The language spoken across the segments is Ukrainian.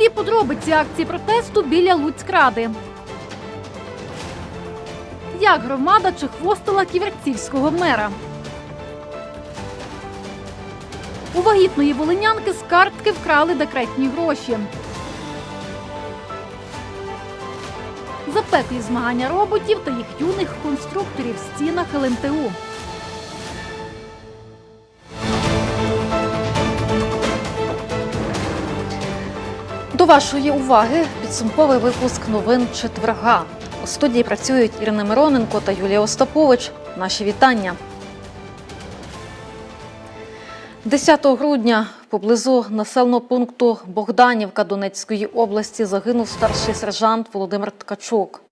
Нові подробиці акції протесту біля Луцькради. Як громада чехвостила ківерцівського мера. У вагітної волинянки з картки вкрали декретні гроші. Запеклі змагання роботів та їх юних конструкторів в стінах ЛНТУ. Вашої уваги підсумковий випуск новин четверга. У студії працюють Ірина Мироненко та Юлія Остапович. Наші вітання. 10 грудня поблизу населеного пункту Богданівка Донецької області загинув старший сержант Володимир Ткачук.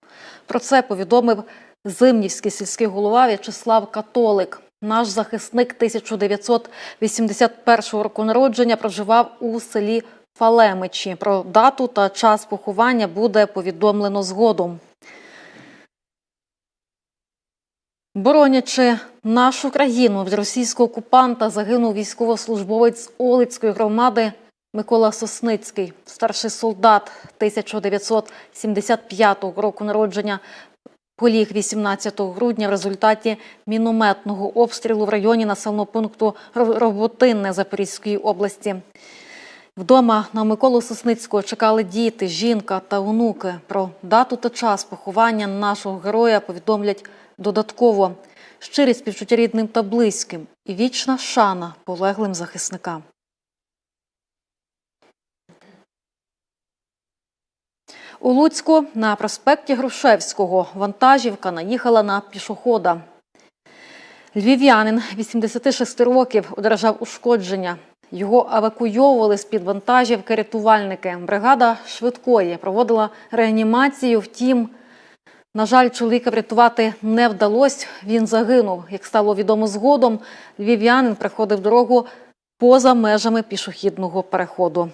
Про це повідомив Зимнівський сільський голова В'ячеслав Католик. Наш захисник 1981 року народження проживав у селі Фалемичі. Про дату та час поховання буде повідомлено згодом. Боронячи нашу країну від російського окупанта, загинув військовослужбовець Олицької громади Микола Сосницький, старший солдат 1975 року народження. Поліг 18 грудня в результаті мінометного обстрілу в районі населеного пункту Роботинне Запорізької області. Вдома на Миколу Сосницького чекали діти, жінка та онуки. Про дату та час поховання нашого героя повідомлять додатково. Щирі співчуття рідним та близьким і вічна шана полеглим захисникам. У Луцьку на проспекті Грушевського вантажівка наїхала на пішохода. Львів'янин 86 років одержав ушкодження. Його евакуйовували з-під вантажівки рятувальники. Бригада швидкої проводила реанімацію. Втім, на жаль, чоловіка врятувати не вдалося. Він загинув. Як стало відомо згодом, львів'янин приходив дорогу поза межами пішохідного переходу.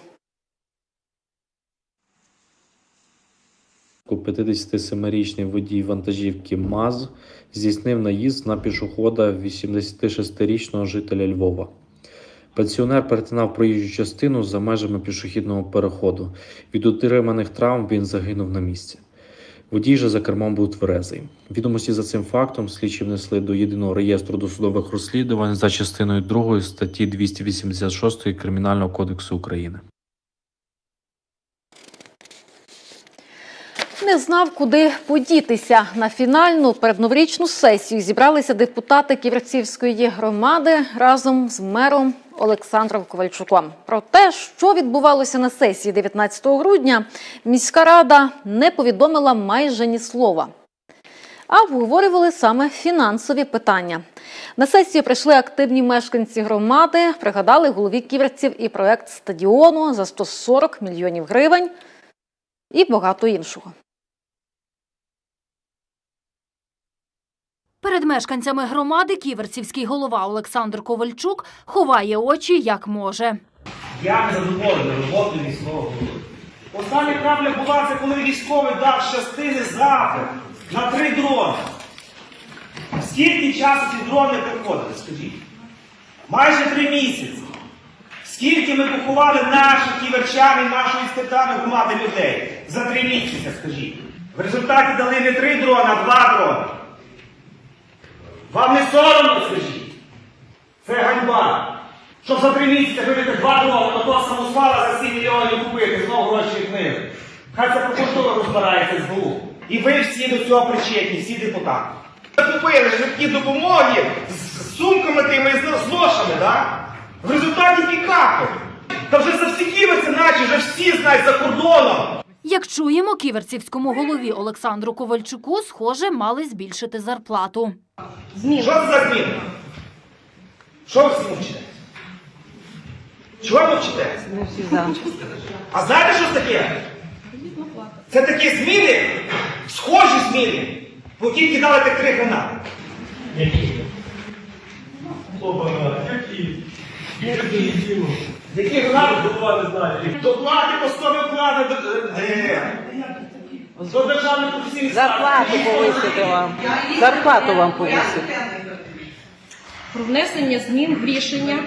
У 57-річний водій вантажівки МАЗ здійснив наїзд на пішохода 86-річного жителя Львова. Пенсіонер перетинав проїжджу частину за межами пішохідного переходу. Від отриманих травм він загинув на місці. Водій же за кермом був тверезий. Відомості за цим фактом слідчі внесли до єдиного реєстру досудових розслідувань за частиною 2 статті 286 Кримінального кодексу України. Не знав, куди подітися. На фінальну передноворічну сесію зібралися депутати Ківерцівської громади разом з мером Олександром Ковальчуком. Про те, що відбувалося на сесії 19 грудня, міська рада не повідомила майже ні слова. А обговорювали саме фінансові питання. На сесію прийшли активні мешканці громади, пригадали голові ківерців і проект стадіону за 140 мільйонів гривень і багато іншого. Перед мешканцями громади ківерцівський голова Олександр Ковальчук ховає очі як може. Я не задоволений роботою військового голови. Остання крапля була це, коли військовий дав частини запит на три дрони. Скільки часу ці дрони приходили, скажіть? Майже три місяці. Скільки ми поховали наших ківерчан і нашої степаної громади людей за три місяці, скажіть? В результаті дали не три дрони, а два дрони. Вам не соромно, скажіть? Це ганьба. Щоб за три місяці вибити два дрони, на того самосвала за 7 мільйонів купити, знову гроші книги. Хай це прокуратура розбирається з СБУ. І ви всі до цього причетні, всі депутати. Закупили швидкі допомоги з сумками тими з ношами, так? В результаті пікапи. Та вже завсігівиться, наче вже всі знають за кордоном. Як чуємо, ківерцівському голові Олександру Ковальчуку, схоже, мали збільшити зарплату. Що це за зміни? Що ви всі мовчите? Чого ви мовчите? А знаєте, що це таке? Це такі зміни, схожі зміни, бо тільки дали так три гранати. Які? Які? Які гранати? Доплати по 100 вклади до, державних професійних Зарплату повисити вам. Зарплату вам повисити. про внесення змін в рішення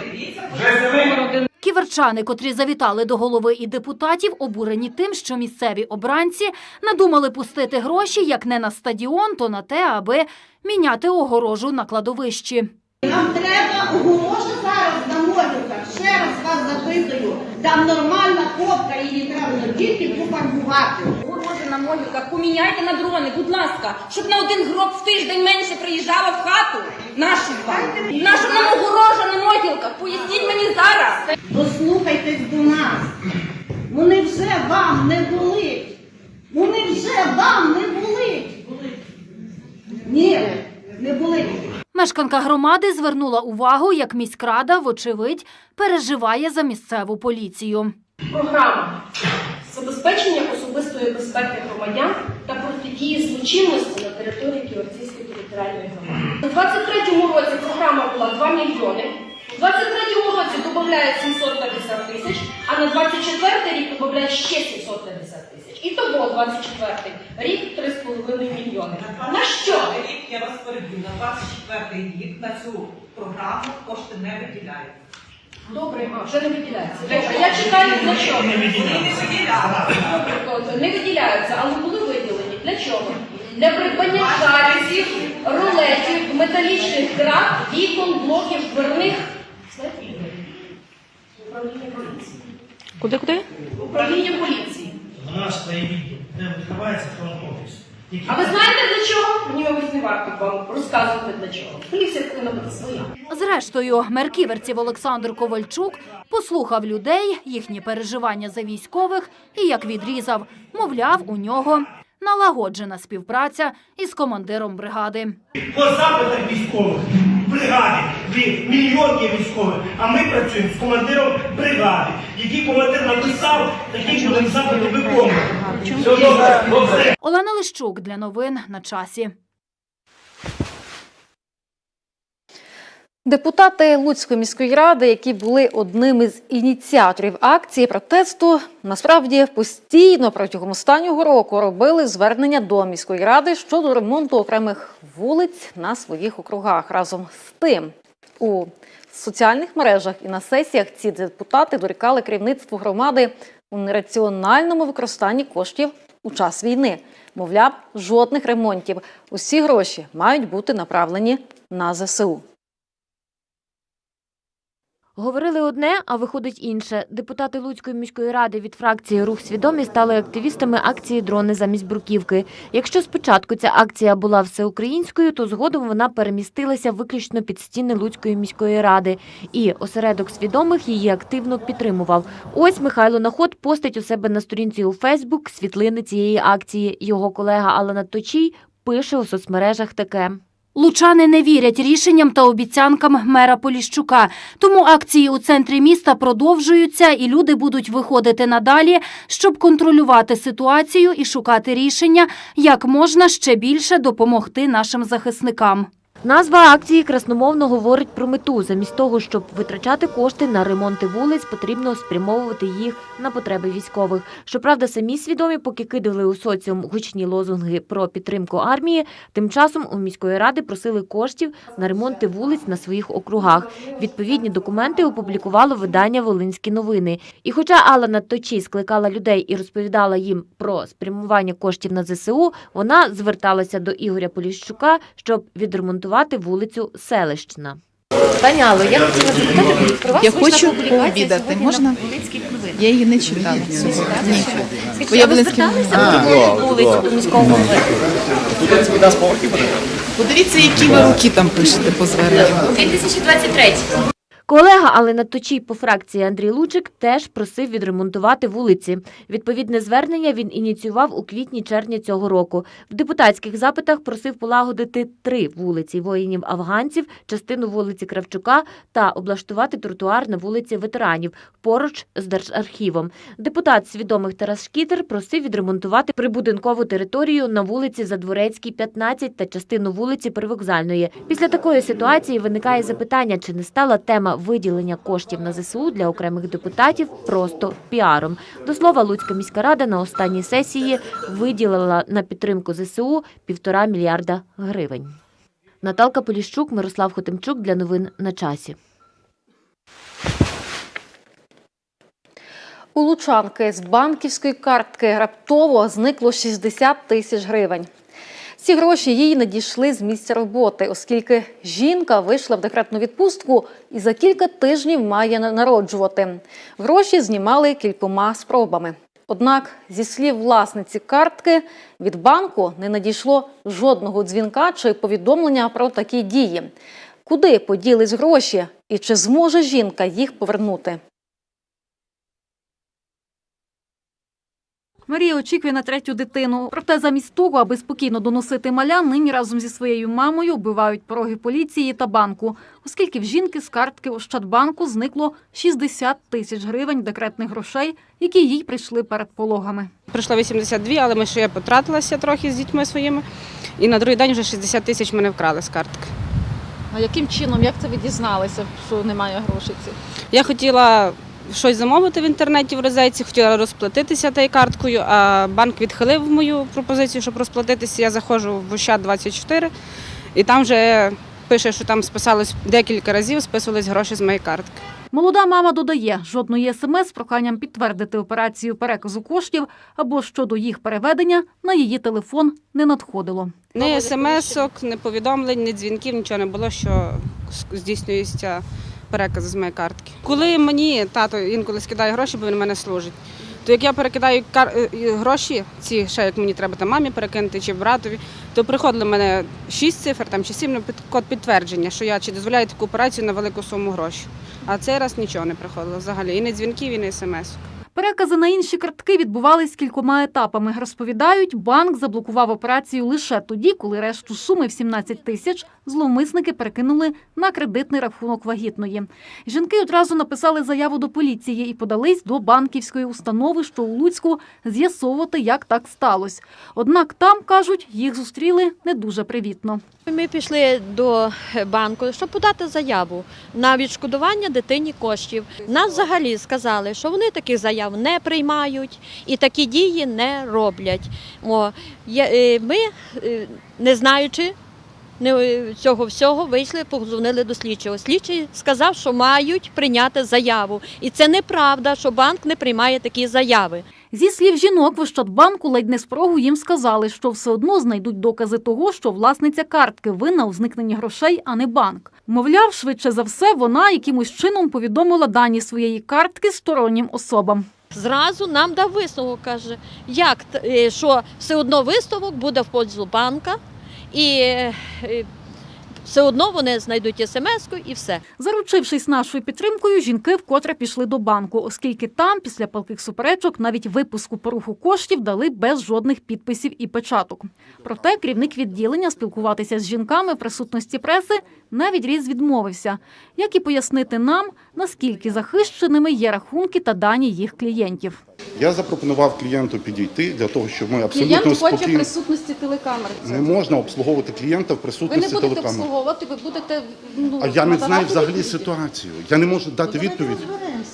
номер 1 Ківерчани, котрі завітали до голови і депутатів, обурені тим, що місцеві обранці надумали пустити гроші як не на стадіон, то на те, аби міняти огорожу на кладовищі. Нам треба огорожа зараз на могилках. Ще раз вас запитую. Там нормальна копка, її треба тільки пофарбувати. На поміняйте на дрони, будь ласка, щоб на один гроб в тиждень менше приїжджало в хату. Нашу з вами. Наша нам огорожа на могилках. Поясніть мені зараз. Дослухайтесь до нас. Вони вже вам не болить. Вони вже вам не болить. Ні, не болить. Мешканка громади звернула увагу, як міськрада, вочевидь, переживає за місцеву поліцію. програма забезпечення особистої безпеки громадян та протидії злочинності на території Ківерцівської територіальної громади. У 23-му році програма була 2 мільйони. У 23-му році додають 750 тисяч, а на 24 рік додають ще 750 тисяч. І того 24 рік 3,5 мільйони. На що? рік я вас переб'ю на 24 рік на цю програму кошти не виділяють. Добре, а, вже не виділяється. Добре, я читаю для чого. Не виділяють. Наприклад, не виділяються, але були виділені. Для чого? Для придбання шариків, рулетів, металічних град, вікон, блоків, дверних. Управління поліції. Куди куди? Управління поліції. Наш відділ, де відкривається фронт-офіс. А ви знаєте для чого? Мені, мабуть, не варто вам розказувати для чого. Поліція повинна бути своя. Зрештою, мер ківерців Олександр Ковальчук послухав людей, їхні переживання за військових і як відрізав, мовляв, у нього налагоджена співпраця із командиром бригади. По запитах військових бригади, ви мільйонні військових, а ми працюємо з командиром бригади. Який командир написав, такий будемо запити виконувати. Олена Лищук для новин на часі. Депутати Луцької міської ради, які були одними з ініціаторів акції протесту, насправді постійно протягом останнього року робили звернення до міської ради щодо ремонту окремих вулиць на своїх округах. Разом з тим у соціальних мережах і на сесіях ці депутати дорікали керівництву громади у нераціональному використанні коштів у час війни. Мовляв, жодних ремонтів. Усі гроші мають бути направлені на ЗСУ. Говорили одне, а виходить інше. Депутати Луцької міської ради від фракції Рух свідомі стали активістами акції Дрони замість бруківки. Якщо спочатку ця акція була всеукраїнською, то згодом вона перемістилася виключно під стіни Луцької міської ради. І осередок свідомих її активно підтримував. Ось Михайло Наход постить у себе на сторінці у Фейсбук світлини цієї акції. Його колега Алана Точій пише у соцмережах таке. Лучани не вірять рішенням та обіцянкам мера Поліщука. Тому акції у центрі міста продовжуються, і люди будуть виходити надалі, щоб контролювати ситуацію і шукати рішення, як можна ще більше допомогти нашим захисникам. Назва акції красномовно говорить про мету. Замість того, щоб витрачати кошти на ремонти вулиць, потрібно спрямовувати їх на потреби військових. Щоправда, самі свідомі, поки кидали у соціум гучні лозунги про підтримку армії, тим часом у міської ради просили коштів на ремонти вулиць на своїх округах. Відповідні документи опублікувало видання Волинські новини. І хоча Алана Точій скликала людей і розповідала їм про спрямування коштів на ЗСУ, вона зверталася до Ігоря Поліщука, щоб відремонтувати вулицю Селищна. Пані Алло, я хотіла запитати про вас Я хочу пообідати. Можна? Я її не читала. Ні. Бо я а ви зверталися до вулицю міського голови? Подивіться, які ви руки там пишете по зверненню. 2023. Колега Алена Точій по фракції Андрій Лучик теж просив відремонтувати вулиці. Відповідне звернення він ініціював у квітні-червні цього року. В депутатських запитах просив полагодити три вулиці воїнів-афганців, частину вулиці Кравчука та облаштувати тротуар на вулиці ветеранів поруч з Держархівом. Депутат свідомих Тарас Шкітер просив відремонтувати прибудинкову територію на вулиці Задворецькій, 15 та частину вулиці Привокзальної. Після такої ситуації виникає запитання, чи не стала тема виділення коштів на ЗСУ для окремих депутатів просто піаром. До слова, Луцька міська рада на останній сесії виділила на підтримку ЗСУ півтора мільярда гривень. Наталка Поліщук, Мирослав Хотимчук для новин на часі. У Лучанки з банківської картки раптово зникло 60 тисяч гривень. Ці гроші їй надійшли з місця роботи, оскільки жінка вийшла в декретну відпустку і за кілька тижнів має народжувати. Гроші знімали кількома спробами. Однак, зі слів власниці картки, від банку не надійшло жодного дзвінка чи повідомлення про такі дії. Куди поділись гроші і чи зможе жінка їх повернути? Марія очікує на третю дитину. Проте замість того, аби спокійно доносити маля, нині разом зі своєю мамою вбивають пороги поліції та банку, оскільки в жінки з картки Ощадбанку зникло 60 тисяч гривень декретних грошей, які їй прийшли перед пологами. Прийшло 82, але ми ще потратилася трохи з дітьми своїми. І на другий день вже 60 тисяч мене вкрали з картки. А яким чином, як це ви дізналися, що немає грошей цих? Я хотіла щось замовити в інтернеті в розетці, хотіла розплатитися тією карткою, а банк відхилив мою пропозицію, щоб розплатитися. Я заходжу в Ощад 24 і там вже пише, що там списалось декілька разів, списувались гроші з моєї картки. Молода мама додає, жодної смс з проханням підтвердити операцію переказу коштів або щодо їх переведення на її телефон не надходило. Ні смс-ок, ні повідомлень, ні дзвінків, нічого не було, що здійснюється переказ з моєї картки. Коли мені тато інколи скидає гроші, бо він мене служить, то як я перекидаю кар... е, гроші, ці ще як мені треба там мамі перекинути чи братові, то приходили в мене шість цифр там, чи сім на під- код підтвердження, що я чи дозволяю таку операцію на велику суму грошей. А цей раз нічого не приходило взагалі. І не дзвінків, і не смс. Перекази на інші картки відбувались кількома етапами. Розповідають, банк заблокував операцію лише тоді, коли решту суми в 17 тисяч зловмисники перекинули на кредитний рахунок вагітної. Жінки одразу написали заяву до поліції і подались до банківської установи, що у Луцьку, з'ясовувати, як так сталося. Однак там кажуть, їх зустріли не дуже привітно. Ми пішли до банку, щоб подати заяву на відшкодування дитині коштів. Нас взагалі сказали, що вони таких заяв не приймають і такі дії не роблять. Е, ми, е, не знаючи е, цього всього, вийшли, позвонили до слідчого. Слідчий сказав, що мають прийняти заяву. І це неправда, що банк не приймає такі заяви. Зі слів жінок в Ощадбанку ледь не з порогу їм сказали, що все одно знайдуть докази того, що власниця картки винна у зникненні грошей, а не банк. Мовляв, швидше за все, вона якимось чином повідомила дані своєї картки стороннім особам. Зразу нам дав висновок, каже, як е, що все одно висновок буде в пользу банка, і е, все одно вони знайдуть смс-ку і все. Заручившись нашою підтримкою, жінки вкотре пішли до банку, оскільки там, після палких суперечок, навіть випуску по руху коштів дали без жодних підписів і печаток. Проте керівник відділення спілкуватися з жінками в присутності преси на відріз відмовився, як і пояснити нам, наскільки захищеними є рахунки та дані їх клієнтів. Я запропонував клієнту підійти для того, щоб ми абсолютно спокійно присутності телекамери. не можна обслуговувати клієнта в присутності телекамери. Обслуговувати, ви будете ну, А я не знаю взагалі ситуацію. Я не можу дати відповідь.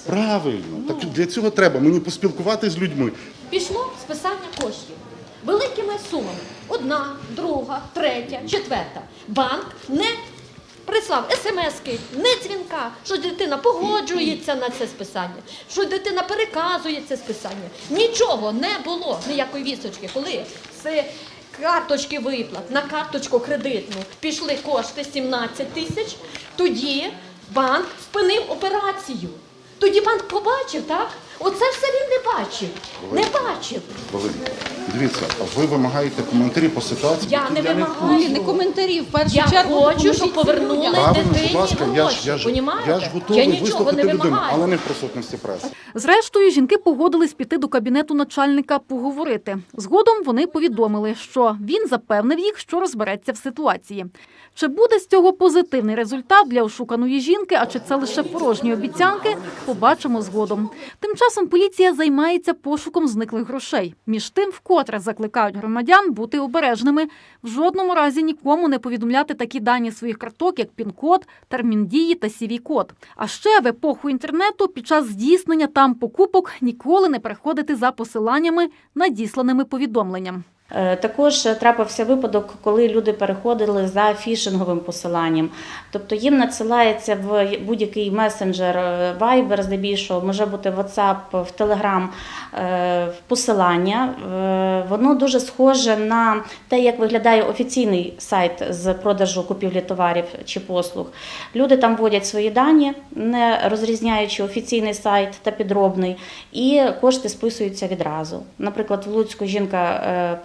Правильно, так для цього треба мені поспілкуватися з людьми. Пішло списання коштів великими сумами. Одна, друга, третя, четверта. Банк не прислав смски, не дзвінка, що дитина погоджується на це списання, що дитина переказує це списання. Нічого не було, ніякої вісочки. Коли з карточки виплат на карточку кредитну пішли кошти 17 тисяч, тоді банк спинив операцію. Тоді банк побачив, так? Оце все він не бачив. Не бачив. Дивіться, ви вимагаєте коментарі по ситуації? Я не вимагаю. не коментарі. В першу Я чергу хочу, щоб повернули. Правильно, дитині будь ласка, я ж, я ж, понімаєте? я ж Я нічого вислухати не людину, вимагаю. але не в присутності преси. Зрештою, жінки погодились піти до кабінету начальника поговорити. Згодом вони повідомили, що він запевнив їх, що розбереться в ситуації. Чи буде з цього позитивний результат для ошуканої жінки, а чи це лише порожні обіцянки, побачимо згодом. Тим часом поліція займається пошуком зниклих грошей. Між тим, вкотре закликають громадян бути обережними, в жодному разі нікому не повідомляти такі дані своїх карток, як пін-код, термін дії та cv-код. А ще в епоху інтернету під час здійснення там покупок ніколи не переходити за посиланнями, надісланими повідомленням. Е, Також трапився випадок, коли люди переходили за фішинговим посиланням. Тобто їм надсилається в будь-який месенджер, е, Viber здебільшого, може бути WhatsApp, в Telegram е, посилання. Воно дуже схоже на те, як виглядає офіційний сайт з продажу купівлі товарів чи послуг. Люди там вводять свої дані, не розрізняючи офіційний сайт та підробний, і кошти списуються відразу. Наприклад, в Луцьку жінка,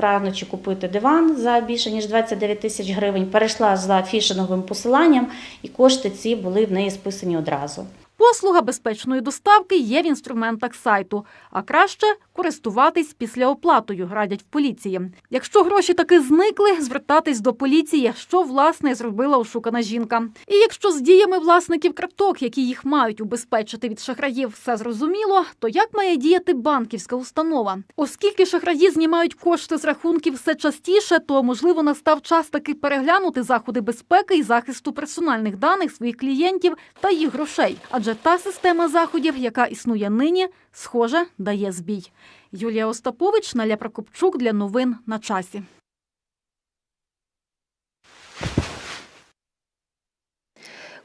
прагнучи купити диван за більше ніж 29 тисяч гривень, перейшла за фішинговим посиланням, і кошти ці були в неї списані одразу. Послуга безпечної доставки є в інструментах сайту, а краще користуватись післяоплатою, радять в поліції. Якщо гроші таки зникли, звертатись до поліції, що власне зробила ошукана жінка. І якщо з діями власників карток, які їх мають убезпечити від шахраїв, все зрозуміло, то як має діяти банківська установа? Оскільки шахраї знімають кошти з рахунків все частіше, то можливо настав час таки переглянути заходи безпеки і захисту персональних даних своїх клієнтів та їх грошей. Адже та система заходів, яка існує нині, схоже, дає збій. Юлія Остапович, Наля Прокопчук для новин на часі.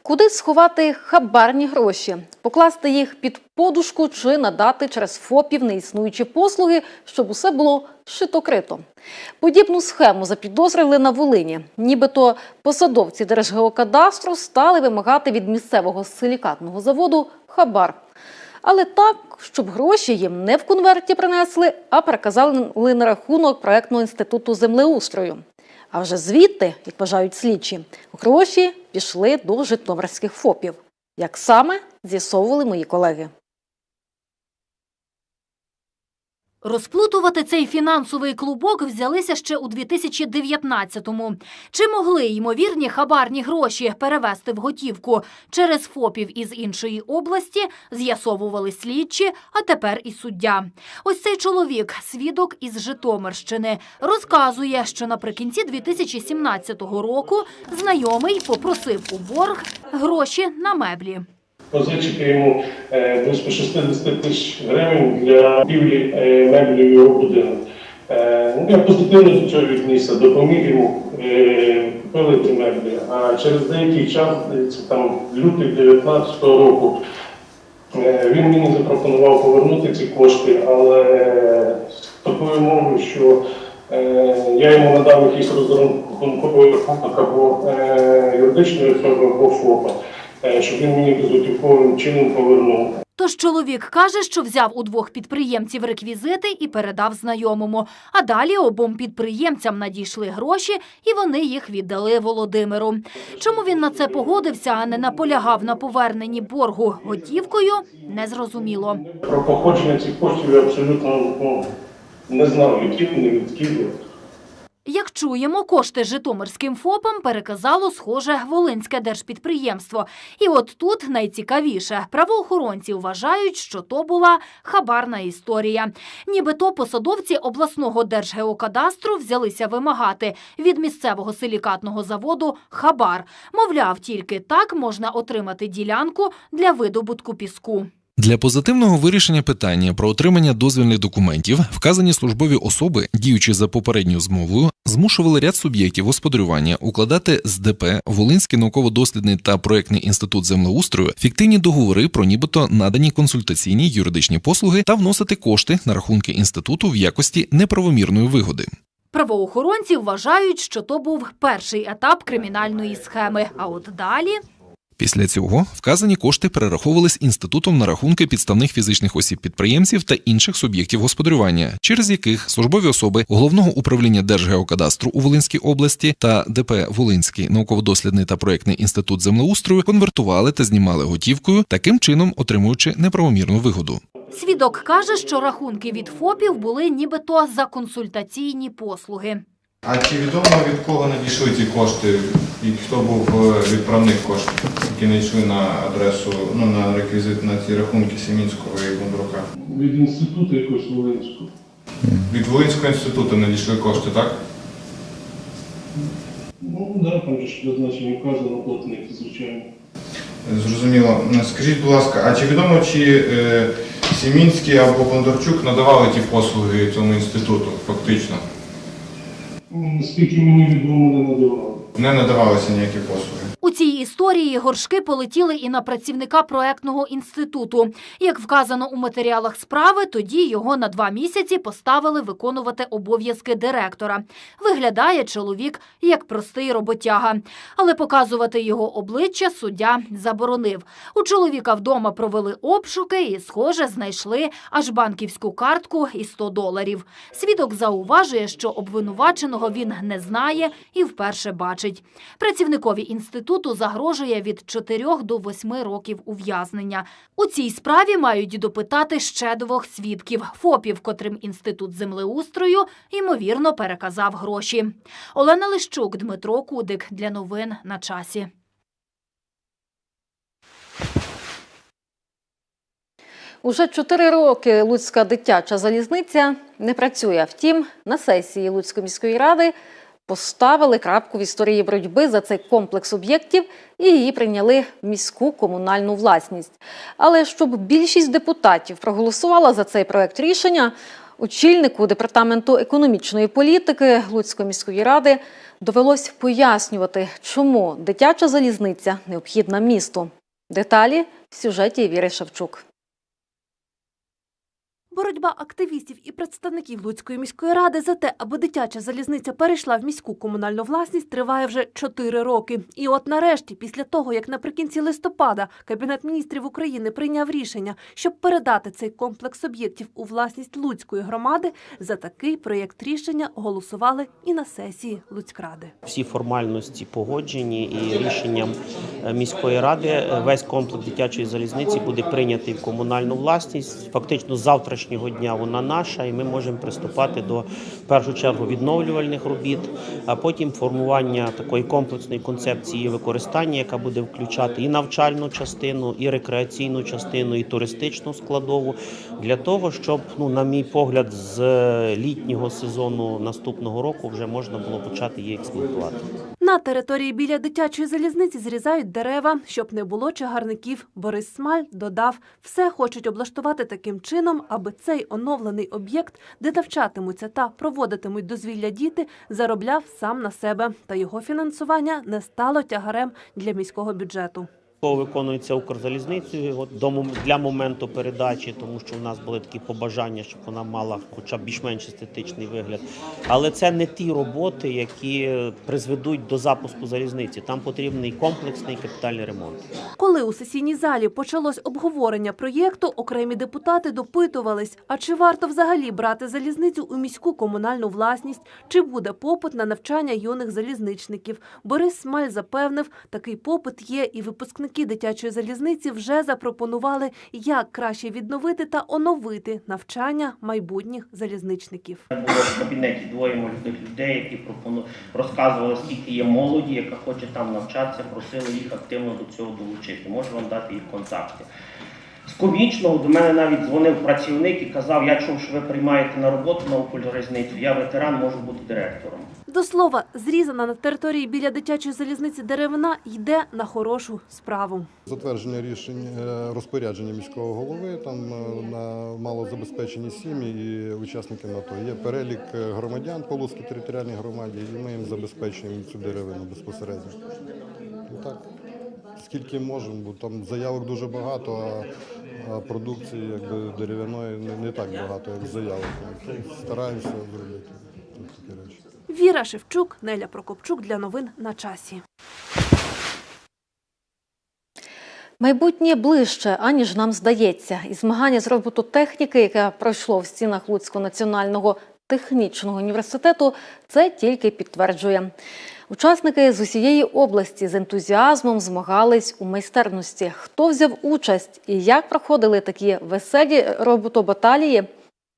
Куди сховати хабарні гроші, покласти їх під подушку чи надати через ФОПів неіснуючі послуги, щоб усе було шито-крито. Подібну схему запідозрили на Волині. Нібито посадовці Держгеокадастру стали вимагати від місцевого силікатного заводу хабар. Але так, щоб гроші їм не в конверті принесли, а переказали на рахунок проектного інституту землеустрою. А вже звідти, як вважають слідчі, гроші пішли до житомирських ФОПів. Як саме з'ясовували мої колеги. Розплутувати цей фінансовий клубок взялися ще у 2019-му. Чи могли ймовірні хабарні гроші перевести в готівку через ФОПів із іншої області, з'ясовували слідчі, а тепер і суддя. Ось цей чоловік, свідок із Житомирщини, розказує, що наприкінці 2017 року знайомий попросив у борг гроші на меблі. Позичити йому е, близько 60 тисяч гривень для купівлі е, меблів його будинок. Е, ну, Я позитивно до цього віднісся, допоміг йому купили ці меблі. А через деякий час, це там лютий 2019 року, він мені запропонував повернути ці кошти, але з такою мовою, що я йому надав якийсь розрахунковий рахунок або юридичної особи, або ФОПа, щоб він мені безготівковим чином повернув. Тож чоловік каже, що взяв у двох підприємців реквізити і передав знайомому. А далі обом підприємцям надійшли гроші, і вони їх віддали Володимиру. Чому він на це погодився, а не наполягав на поверненні боргу готівкою, незрозуміло. Про походження цих коштів я абсолютно ну, не знав, які вони відкинули. Як чуємо, кошти житомирським ФОПам переказало схоже Волинське держпідприємство. І от тут найцікавіше. Правоохоронці вважають, що то була хабарна історія. Нібито посадовці обласного держгеокадастру взялися вимагати від місцевого силікатного заводу хабар. Мовляв, тільки так можна отримати ділянку для видобутку піску. Для позитивного вирішення питання про отримання дозвільних документів вказані службові особи, діючи за попередньою змовою, змушували ряд суб'єктів господарювання укладати з ДП Волинський науково-дослідний та проектний інститут землеустрою фіктивні договори про нібито надані консультаційні юридичні послуги та вносити кошти на рахунки інституту в якості неправомірної вигоди. Правоохоронці вважають, що то був перший етап кримінальної схеми. А от далі Після цього вказані кошти перераховувались інститутом на рахунки підставних фізичних осіб підприємців та інших суб'єктів господарювання, через яких службові особи головного управління Держгеокадастру у Волинській області та ДП Волинський науково-дослідний та проектний інститут землеустрою конвертували та знімали готівкою, таким чином отримуючи неправомірну вигоду. свідок каже, що рахунки від ФОПів були нібито за консультаційні послуги. А чи відомо від кого надійшли ці кошти і хто був е, відправник коштів, які надійшли на адресу, ну на реквізит на ці рахунки Сімінського і Бондрука? Від інституту якогось Волинського. Від Волинського інституту надійшли кошти, так? Ну, да, там же ж визначені вказано платники, звичайно. Зрозуміло. Скажіть, будь ласка, а чи відомо, чи е, Сімінський або Бондарчук надавали ті послуги цьому інституту, фактично? наскільки мені відомо, не надавали. Не надавалися ніякі послуги. У цій історії горшки полетіли і на працівника проектного інституту. Як вказано у матеріалах справи, тоді його на два місяці поставили виконувати обов'язки директора. Виглядає чоловік як простий роботяга, але показувати його обличчя суддя заборонив. У чоловіка вдома провели обшуки і, схоже, знайшли аж банківську картку і 100 доларів. Свідок зауважує, що обвинуваченого він не знає і вперше бачить. Працівникові інституту загрожує від 4 до 8 років ув'язнення. У цій справі мають допитати ще двох свідків – ФОПів, котрим інститут землеустрою, ймовірно, переказав гроші. Олена Лищук, Дмитро Кудик. Для новин на часі. Уже чотири роки Луцька дитяча залізниця не працює. Втім, на сесії Луцької міської ради поставили крапку в історії боротьби за цей комплекс об'єктів і її прийняли в міську комунальну власність. Але щоб більшість депутатів проголосувала за цей проект рішення, очільнику департаменту економічної політики Луцької міської ради довелось пояснювати, чому дитяча залізниця необхідна місту. Деталі в сюжеті Віри Шевчук. Боротьба активістів і представників Луцької міської ради за те, аби дитяча залізниця перейшла в міську комунальну власність, триває вже чотири роки. І от нарешті, після того, як наприкінці листопада Кабінет міністрів України прийняв рішення, щоб передати цей комплекс об'єктів у власність Луцької громади, за такий проєкт рішення голосували і на сесії Луцькради. Всі формальності погоджені і рішенням е, міської ради е, весь комплекс дитячої залізниці буде прийнятий в комунальну власність. Фактично з завтрашнього дня вона наша, і ми можемо приступати до в першу чергу відновлювальних робіт, а потім формування такої комплексної концепції використання, яка буде включати і навчальну частину, і рекреаційну частину, і туристичну складову, для того, щоб, ну на мій погляд, з е, літнього сезону наступного року вже можна було почати її експлуатувати. На території біля дитячої залізниці зрізають дерева, щоб не було чагарників. Борис Смаль додав, все хочуть облаштувати таким чином, аби цей оновлений об'єкт, де навчатимуться та проводитимуть дозвілля діти, заробляв сам на себе, та його фінансування не стало тягарем для міського бюджету. Виконується Укрзалізницею для моменту передачі, тому що в нас були такі побажання, щоб вона мала хоча б більш-менш естетичний вигляд. Але це не ті роботи, які призведуть до запуску залізниці. Там потрібний комплексний капітальний ремонт. Коли у сесійній залі почалось обговорення проєкту, окремі депутати допитувались, а чи варто взагалі брати залізницю у міську комунальну власність, чи буде попит на навчання юних залізничників. Борис Смаль запевнив, такий попит є, і випускники дитячої залізниці вже запропонували, як краще відновити та оновити навчання майбутніх залізничників. Було в кабінеті двоє молодих людей, які пропону... розказували, скільки є молоді, яка хоче там навчатися, просили їх активно до цього долучити. Можу вам дати їх контакти. Комічного до мене навіть дзвонив працівник і казав, я чув, що ви приймаєте на роботу на Укрзалізницю, я ветеран, можу бути директором. До слова, зрізана на території біля дитячої залізниці деревина йде на хорошу справу. Затвердження рішень е, розпорядження міського голови там е, на малозабезпечені сім'ї і учасники НАТО. Є перелік е, громадян Полуцькій територіальній громаді, і ми їм забезпечуємо цю деревину безпосередньо. Ну, так, скільки можемо, бо там заявок дуже багато, а, а продукції якби дерев'яної не, не так багато, як заявок. Стараємося зробити такі речі. Віра Шевчук, Неля Прокопчук для новин на часі. Майбутнє ближче, аніж нам здається. І змагання з робототехніки, яке пройшло в стінах Луцького національного технічного університету, це тільки підтверджує. Учасники з усієї області з ентузіазмом змагались у майстерності. Хто взяв участь і як проходили такі веселі роботобаталії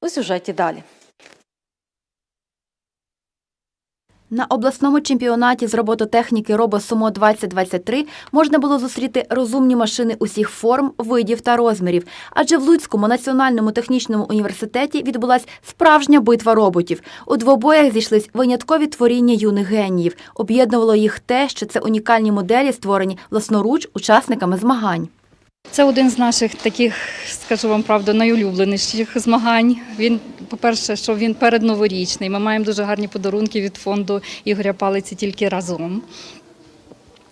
у сюжеті далі. На обласному чемпіонаті з робототехніки «Робосумо 2023 можна було зустріти розумні машини усіх форм, видів та розмірів. Адже в Луцькому національному технічному університеті відбулась справжня битва роботів. У двобоях зійшлись виняткові творіння юних геніїв. Об'єднувало їх те, що це унікальні моделі, створені власноруч учасниками змагань. Це один з наших таких, скажу вам правду, найулюбленіших змагань. Він по-перше, що він передноворічний. Ми маємо дуже гарні подарунки від фонду Ігоря Палиці тільки разом.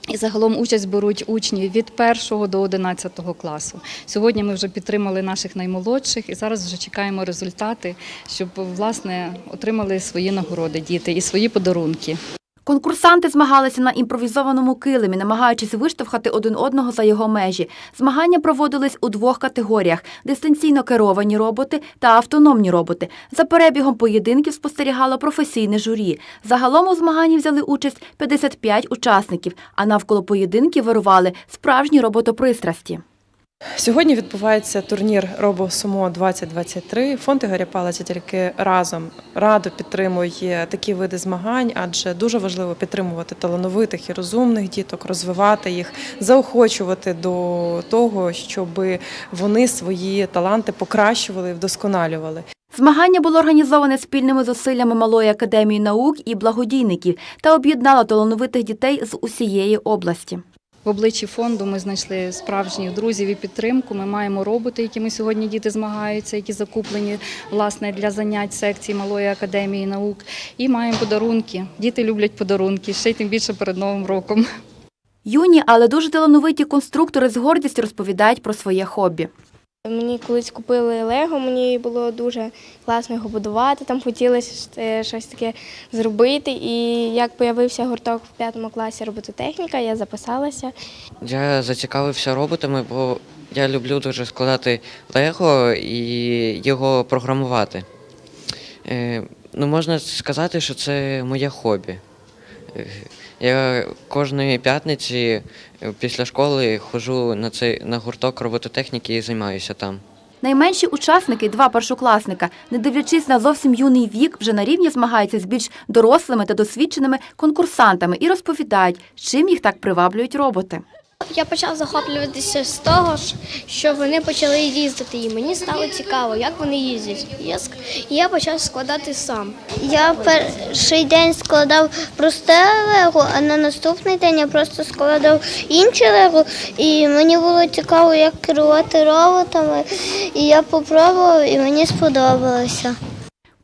І загалом участь беруть учні від 1 до 11 класу. Сьогодні ми вже підтримали наших наймолодших і зараз вже чекаємо результати, щоб власне отримали свої нагороди діти і свої подарунки. Конкурсанти змагалися на імпровізованому килимі, намагаючись виштовхати один одного за його межі. Змагання проводились у двох категоріях: дистанційно керовані роботи та автономні роботи. За перебігом поєдинків спостерігало професійне журі. Загалом у змаганні взяли участь 55 учасників, а навколо поєдинків вирували справжні роботопристрасті. Сьогодні відбувається турнір RoboSumo 2023. Фонд Ігоря Палиця тільки разом радо підтримує такі види змагань, адже дуже важливо підтримувати талановитих і розумних діток, розвивати їх, заохочувати до того, щоб вони свої таланти покращували і вдосконалювали. Змагання було організоване спільними зусиллями Малої академії наук і благодійників та об'єднало талановитих дітей з усієї області. В обличчі фонду ми знайшли справжніх друзів і підтримку. Ми маємо роботи, якими сьогодні діти змагаються, які закуплені власне для занять секції Малої академії наук. І маємо подарунки. Діти люблять подарунки, ще й тим більше перед Новим роком. Юні, але дуже талановиті конструктори з гордістю розповідають про своє хобі. Мені колись купили Лего, мені було дуже класно його будувати. Там хотілося е, щось таке зробити. І як з'явився гурток в п'ятому класі робототехніка, я записалася. Я зацікавився роботами, бо я люблю дуже складати лего і його програмувати. Е, ну, можна сказати, що це моє хобі. Е, Я кожної п'ятниці після школи ходжу на цей на гурток робототехніки і займаюся там. Найменші учасники два першокласника, не дивлячись на зовсім юний вік, вже на рівні змагаються з більш дорослими та досвідченими конкурсантами і розповідають, чим їх так приваблюють роботи. Я почав захоплюватися з того, що вони почали їздити, і мені стало цікаво, як вони їздять. І я почав складати сам. Я перший день складав просте лего, а на наступний день я просто складав інше лего. І мені було цікаво, як керувати роботами. І я попробував, і мені сподобалося.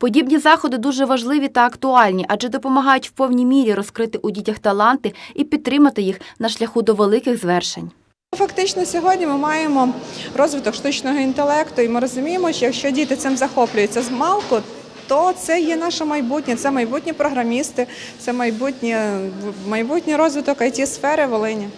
Подібні заходи дуже важливі та актуальні, адже допомагають в повній мірі розкрити у дітях таланти і підтримати їх на шляху до великих звершень. Фактично сьогодні ми маємо розвиток штучного інтелекту, і ми розуміємо, що якщо діти цим захоплюються з малку, то це є наше майбутнє, це майбутні програмісти, це майбутнє, майбутній розвиток it сфери Волині.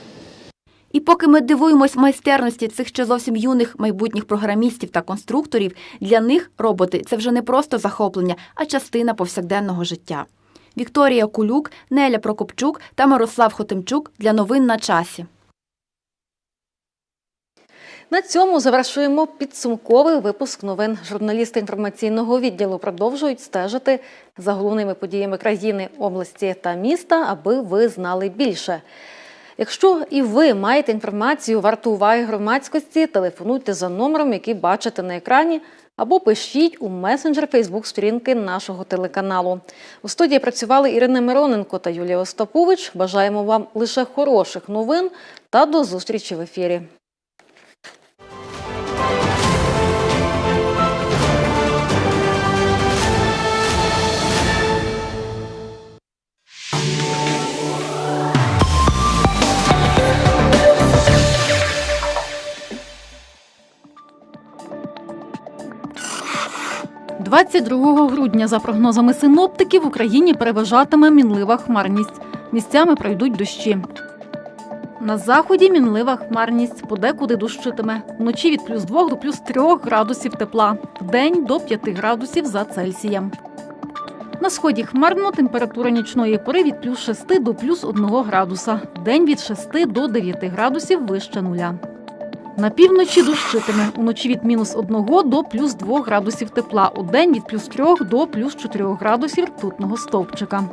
І поки ми дивуємось майстерності цих ще зовсім юних майбутніх програмістів та конструкторів, для них роботи це вже не просто захоплення, а частина повсякденного життя. Вікторія Кулюк, Неля Прокопчук та Мирослав Хотимчук для новин на часі. На цьому завершуємо підсумковий випуск новин. Журналісти інформаційного відділу продовжують стежити за головними подіями країни, області та міста, аби ви знали більше. Якщо і ви маєте інформацію, варту уваги громадськості, телефонуйте за номером, який бачите на екрані, або пишіть у месенджер Фейсбук сторінки нашого телеканалу. У студії працювали Ірина Мироненко та Юлія Остапович. Бажаємо вам лише хороших новин та до зустрічі в ефірі. – 22 грудня, за прогнозами синоптиків, в Україні переважатиме мінлива хмарність. Місцями пройдуть дощі. На заході мінлива хмарність, подекуди дощитиме. Вночі від плюс 2 до плюс 3 градусів тепла, вдень до 5 градусів за Цельсієм. На сході хмарно температура нічної пори від плюс 6 до плюс 1 градуса, вдень від 6 до 9 градусів вище нуля. На півночі дощитиме. Уночі від мінус 1 до плюс 2 градусів тепла. У день від плюс 3 до плюс 4 градусів ртутного стовпчика.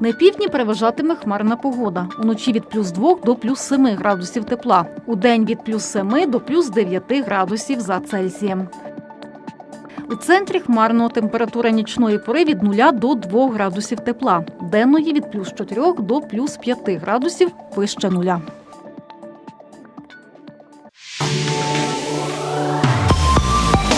На півдні переважатиме хмарна погода. Уночі від плюс 2 до плюс 7 градусів тепла. У день від плюс 7 до плюс 9 градусів за Цельсієм. У центрі хмарно температура нічної пори від 0 до 2 градусів тепла. Денної від плюс 4 до плюс 5 градусів вище нуля.